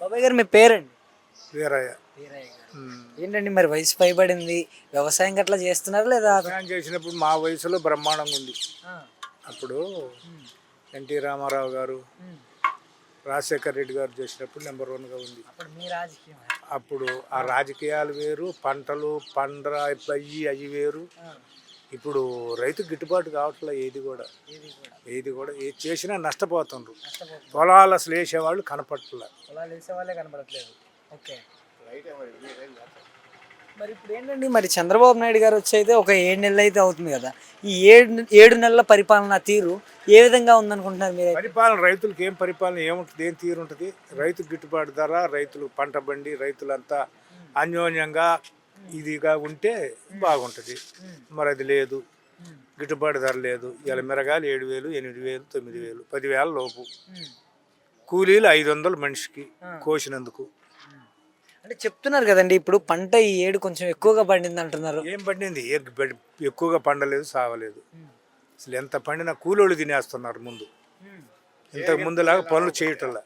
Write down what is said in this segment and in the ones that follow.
బాబాయ్ గారు మీ పేరండి? వీరయ్య. వీరయ్య గారు. ఏంటండి మరి వయసు పైబడింది? వ్యవసాయం గట్లా చేస్తున్నారా లేదా? వ్యవసాయం చేసినప్పుడు మా వయసులో బ్రహ్మాండంగా ఉంది. అప్పుడు ఎన్టీ రామారావు గారు. రాజశేఖర్ రెడ్డి గారు చేసినప్పుడు నెంబర్ వన్గా ఉంది. అప్పుడు ఆ రాజకీయాలు వేరు పంటలు పండ్ర అవి వేరు. ఇప్పుడు రైతు గిట్టుబాటు కావట్లే ఏది కూడా. ఏది కూడా ఏది చేసినా నష్టపోతుండ్రు. పొలాలు అసలు వేసేవాళ్ళు పొలాలు వేసే వాళ్ళే కనపడట్లేదు. ఓకే. మరి ఇప్పుడు ఏంటండి మరి చంద్రబాబు నాయుడు గారు వచ్చి అయితే ఒక ఏడు నెలలు అయితే అవుతుంది కదా. ఈ ఏడు ఏడు నెలల పరిపాలన తీరు ఏ విధంగా ఉందనుకుంటున్నారు మీరు పరిపాలన రైతులకు ఏం పరిపాలన ఏముంటుంది ఏం తీరు ఉంటుంది? రైతు గిట్టుబాటు ధర రైతులు పంట బండి రైతులంతా అన్యోన్యంగా ఇదిగా ఉంటే బాగుంటుంది. మరి అది లేదు గిట్టుబాటు ధర లేదు. ఇలా మిరగాయలు ఏడు వేలు ఎనిమిది వేలు తొమ్మిది వేలు పదివేల లోపు. కూలీలు ఐదు వందలు మనిషికి కోసినందుకు. అంటే చెప్తున్నారు కదండి ఇప్పుడు పంట ఈ ఏడు కొంచెం ఎక్కువగా పండింది అంటున్నారు. ఏం పండింది? ఎక్కువగా పండలేదు సావలేదు. అసలు ఎంత పండినా కూలోళ్ళు తినేస్తున్నారు ముందు. ఇంతకు ముందులాగా పనులు చేయటంలా.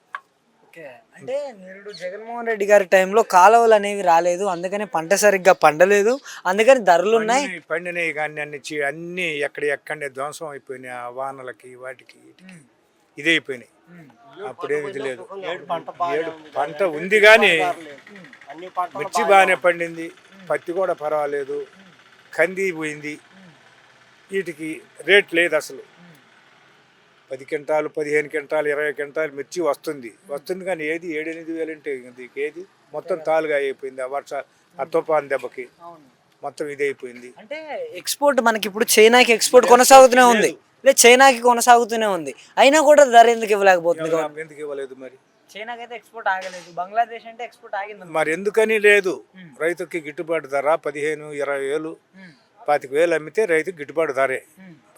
ఓకే. అంటే నిరుడు జగన్మోహన్ రెడ్డి గారి టైంలో కాలువలు అనేవి రాలేదు అందుకని పంట సరిగ్గా పండలేదు అందుకని ధరలు ఉన్నాయి. అన్ని పండినవి కానీ అన్ని చీ- అన్ని ఎక్కడ ఎక్కడనే ధ్వంసం అయిపోయినాయి ఆ వానలకి వాటికి వీటికి. ఇదే అయిపోయినాయి. అప్పుడేమి ఇది లేదు. ఏడు పంట ఉంది. కానీ మిర్చి బాగానే పండింది. పత్తి కూడా పర్వాలేదు. కంది పోయింది. వీటికి రేట్ లేదు అసలు. పది క్వింటాలు పదిహేను క్వింటాలు ఇరవై క్వింటాలు మిర్చి వస్తుంది. వస్తుంది కానీ ఏది ఏడెనిమిది వేలు అంటే ఏది? మొత్తం తాలుగా అయిపోయింది ఆ వర్ష ఆ తుఫాన్ దెబ్బకి. మొత్తం ఇది అయిపోయింది. అంటే ఎక్స్పోర్ట్ మనకి ఇప్పుడు చైనాకి ఎక్స్పోర్ట్ కొనసాగుతూనే ఉంది. లేదు. చైనాకి కొనసాగుతూనే ఉంది. అయినా కూడా ధర ఎందుకు ఇవ్వలేకపోతుంది ఎందుకు ఇవ్వలేదు మరి? చైనాకి అయితే ఎక్స్పోర్ట్ ఆగలేదు. బంగ్లాదేశ్ అంటే ఎక్స్పోర్ట్ ఆగింది. మరి ఎందుకని లేదు? రైతుకి గిట్టుబాటు ధర పదిహేను ఇరవై వేలు. పాతిక వేలు అమ్మితే రైతుకి గిట్టుబాటు ధరే.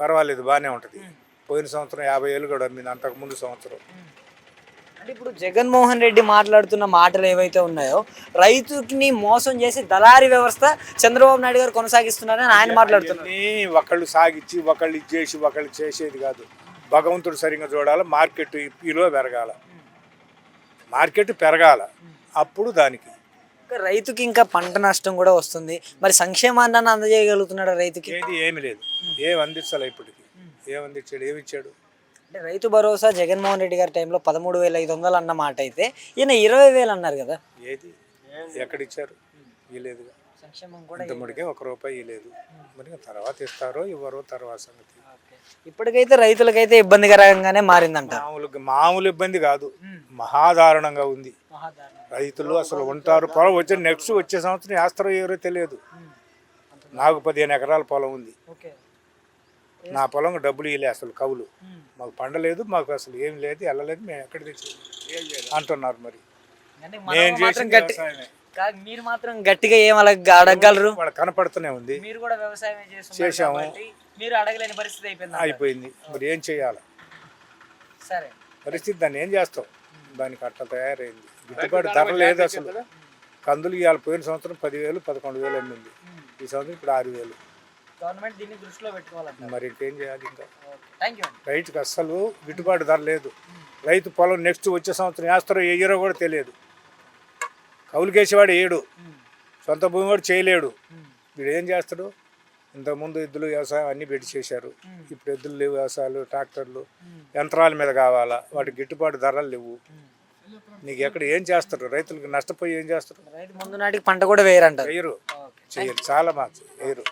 పర్వాలేదు బాగానే ఉంటుంది. పోయిన సంవత్సరం యాభై వేలు కూడా అమ్మింది అంతకు ముందు సంవత్సరం. అంటే ఇప్పుడు జగన్మోహన్ రెడ్డి మాట్లాడుతున్న మాటలు ఏవైతే ఉన్నాయో రైతుని మోసం చేసి దళారీ వ్యవస్థ చంద్రబాబు నాయుడు గారు కొనసాగిస్తున్నారని ఆయన మాట్లాడుతున్నారు. ఒకళ్ళు సాగిచ్చి ఒకళ్ళు ఇది చేసి ఒకళ్ళు చేసేది కాదు. భగవంతుడు సరిగ్గా చూడాలి మార్కెట్ ఇలో పెరగాల. మార్కెట్ పెరగాల అప్పుడు దానికి. రైతుకి ఇంకా పంట నష్టం కూడా వస్తుంది. మరి సంక్షేమాన్ని అందజేయగలుగుతున్నాడు రైతుకి? ఏది ఏమి లేదు ఏం అందించాలి ఇప్పటికి. ఏం అందించాడు ఏమి ఇచ్చాడు అంటే రైతు భరోసా జగన్మోహన్ రెడ్డి గారి టైంలో పదమూడు వేల ఐదు వందలు అన్న మాట అయితే ఈయన ఇరవై వేలు అన్నారు కదా? ఏది? ఎక్కడిచ్చారు? కూడా ఇంతముడికే ఒక రూపాయి ఇవ్వలేదు మరి తర్వాత ఇస్తారో ఇవ్వరో తర్వాత సంగతి. ఇప్పటికైతే రైతులకైతే ఇబ్బందికరంగానే మారిందంట. మామూలుగా మామూలు ఇబ్బంది కాదు. మహాదారుణంగా ఉంది. రైతులు అసలు ఉంటారు. పొలం వచ్చే నెక్స్ట్ వచ్చే సంవత్సరం వేస్తారో ఎవరో తెలియదు. నాకు పదిహేను ఎకరాల పొలం ఉంది. నా పొలం డబ్బులు ఇవ్వలే అసలు కవులు. మాకు పండలేదు మాకు అసలు ఏం లేదు వెళ్ళలేదు మేము ఎక్కడ తెచ్చి అంటున్నారు మరి. అంటే నేను మనం మాత్రం చేసిన గట్టి వ్యవసాయమే. కాదు, మీరు మాత్రం గట్టిగా ఏం అలా అడగగలరు? వాళ్ళ కనపడుతూనే ఉంది. మీరు కూడా వ్యవసాయం చేశాము. మీరు అడగలేని పరిస్థితి అయిపోయింది అయిపోయింది. మరి ఏం చేయాలి? సరే. పరిస్థితి దాన్ని ఏం చేస్తాం దానికి అట్లా తయారైంది. గిట్టుబాటు ధర లేదు అసలు. కందులు ఇవాళ పోయిన సంవత్సరం పదివేలు పదకొండు వేలు అమ్మింది. ఈ సంవత్సరం ఇప్పుడు ఆరు వేలు. గవర్నమెంట్ దీన్ని దృష్టిలో పెట్టుకోవాలంట మరి ఇంకేం చేయాలి ఇంకా? థ్యాంక్ యూ అండి. రైతుకి అస్సలు గిట్టుబాటు ధర లేదు. రైతు పొలం నెక్స్ట్ వచ్చే సంవత్సరం వేస్తారో వేయరో కూడా తెలియదు. కౌలుకేసేవాడు ఏడు సొంత భూమి వాడు చేయలేడు. వీడు ఏం చేస్తాడు? ఇంతకుముందు ఎద్దులు వ్యవసాయం అన్నీ పెట్టి చేశారు. ఇప్పుడు ఎద్దులు లేవు వ్యవసాయాలు ట్రాక్టర్లు యంత్రాల మీద కావాలా? వాటికి గిట్టుబాటు ధరలు లేవు. నీకు ఎక్కడ ఏం చేస్తారు? రైతులకు నష్టపోయి ఏం చేస్తారు? రైతు ముందు నాటికి పంట కూడా వేయరంటారు. వేయరు. చేయరు. చాలా మంది వేయరు.